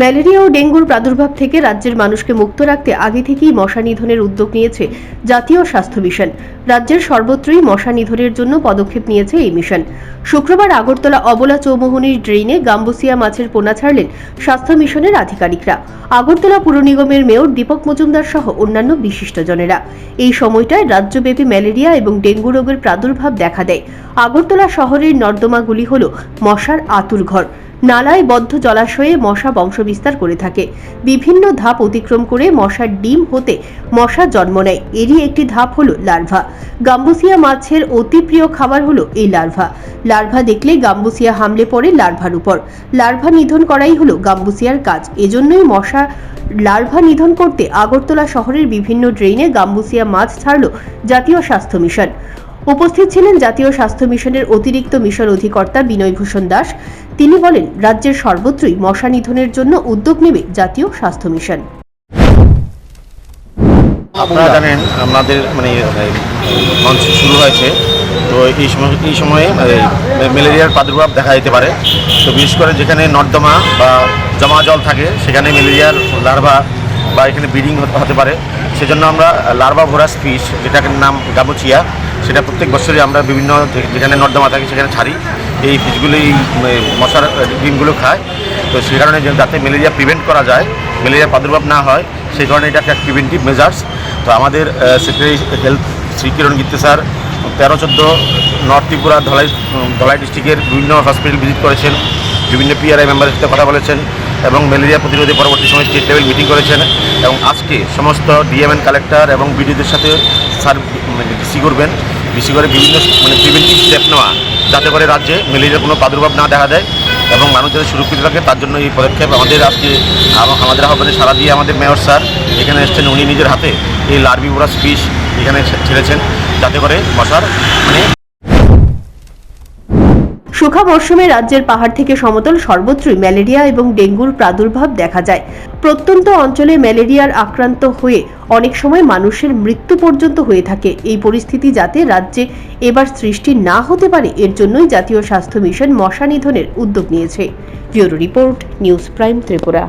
Malaria ও ডেঙ্গুর প্রাদুর্ভাব থেকে রাজ্যের মানুষকে মুক্ত রাখতে আগে থেকেই মশা নিধনের উদ্যোগ নিয়েছে জাতীয় স্বাস্থ্য মিশন। রাজ্যের সর্বত্রই মশা নিধনের জন্য পদক্ষেপ নিয়েছে এই মিশন। শুক্রবার আগরতলা অবলা চৌমোহনীর ড্রেইনে গাম্বুসিয়া মাছের পোনা ছাড়লেন স্বাস্থ্য মিশনের আধিকারিকরা। আগরতলা পুর নিগমের মেয়র দীপক মজুমদার সহ অন্যান্য বিশিষ্টজনেরা। এই সময়টায় রাজ্যব্যাপী ম্যালেরিয়া এবং ডেঙ্গু রোগের প্রাদুর্ভাব দেখা দেয়। আগরতলা শহরের নর্দমাগুলি হল মশার আতুর ঘর। নালায় বদ্ধ জলাশয়ে মশা বংশবিস্তার করে থাকে। বিভিন্ন ধাপ অতিক্রম করে মশার ডিম হতে মশা জন্ম নেয়। এরই একটি ধাপ হলো লার্ভা। গাম্বুসিয়া মাছের অতি প্রিয় খাবার হলো এই লার্ভা। লার্ভা দেখলে গাম্বুসিয়া হামলে পড়ে লার্ভার উপর। লার্ভা নিধন করাই হলো গাম্বুসিয়ার কাজ। এজন্যই মশা লার্ভা নিধন করতে আগরতলা শহরের বিভিন্ন ড্রেনে গাম্বুসিয়া মাছ ছাড়ল জাতীয় স্বাস্থ্য মিশন। উপস্থিত ছিলেন জাতীয় স্বাস্থ্য মিশনের অতিরিক্ত মিশন অধিকর্তা বিনয় ভূষণ দাস। তিনি বলেন, রাজ্যের সর্বত্রই মশা নিধনের জন্য উদ্যোগ নেবে জাতীয় স্বাস্থ্য মিশন। আপনারা জানেন, আমাদের মানে মঞ্চ শুরু হয়েছে। তো এই সময় এই সময়ে এই ম্যালেরিয়ার প্রাদুর্ভাব দেখা যেতে পারে। তো বিশেষ করে যেখানে নর্দমা বা জমা জল থাকে, সেখানে ম্যালেরিয়ার লার্ভা বা এখানে ব্রিডিং হতে পারে। সেজন্য আমরা লার্ভা ভোরাস ফিশ, যেটাকে নাম গামুচিয়া, সেটা প্রত্যেক বছরই আমরা বিভিন্ন যেখানে নর্দমা থাকে সেখানে ছাড়ি। এই ফিশগুলো এই মশার ডিমগুলো খায়। তো সেই কারণে যাতে ম্যালেরিয়া প্রিভেন্ট করা যায় ম্যালেরিয়ার প্রাদুর্ভাব না হয়, সেই কারণে এটা একটা প্রিভেন্টিভ মেজার্স। তো আমাদের secretary health Shri Kiran Gitte sir, তেরো চোদ্দ নর্থ ত্রিপুরা ধলাই ধলাই ডিস্ট্রিক্টের বিভিন্ন হসপিটাল ভিজিট করেছেন। বিভিন্ন পিআরআই মেম্বারের সাথে কথা বলেছেন। এবং ম্যালেরিয়া প্রতিরোধে পরবর্তী সময় স্টেট লেভেল মিটিং করেছেন এবং আজকে সমস্ত ডিএমএন কালেক্টর এবং বিডিওদের সাথে স্যার ডিসি করবেন। ডিসি করে বিভিন্ন মানে প্রিভেন্টিভ স্টেপ নেওয়া। যাতে করে রাজ্যে ম্যালেরিয়ার কোনো প্রাদুর্ভাব না দেখা দেয় এবং মানুষ যাতে সুরক্ষিত থাকে, তার জন্য এই পদক্ষেপ আমাদের আজকে আমাদের আহ্বানে সারা দিয়ে আমাদের মেয়র স্যার এখানে এসেছেন, উনি নিজের হাতে এই লার্ভিবোরাস ফিশ এখানে ছেড়েছেন। যাতে করে মশার মানে শুখা মরশুমে রাজ্যের পাহাড় থেকে সমতল সর্বত্রই ম্যালেরিয়া এবং ডেঙ্গুর প্রাদুর্ভাব দেখা যায়। প্রত্যন্ত অঞ্চলে ম্যালেরিয়ার আক্রান্ত হয়ে অনেক সময় মানুষের মৃত্যু পর্যন্ত হয়ে থাকে। এই পরিস্থিতি যাতে রাজ্যে এবার সৃষ্টি না হতে পারে, এর জন্যই জাতীয় স্বাস্থ্য মিশন মশা নিধনের উদ্যোগ নিয়েছে। Bureau report, news prime Tripura.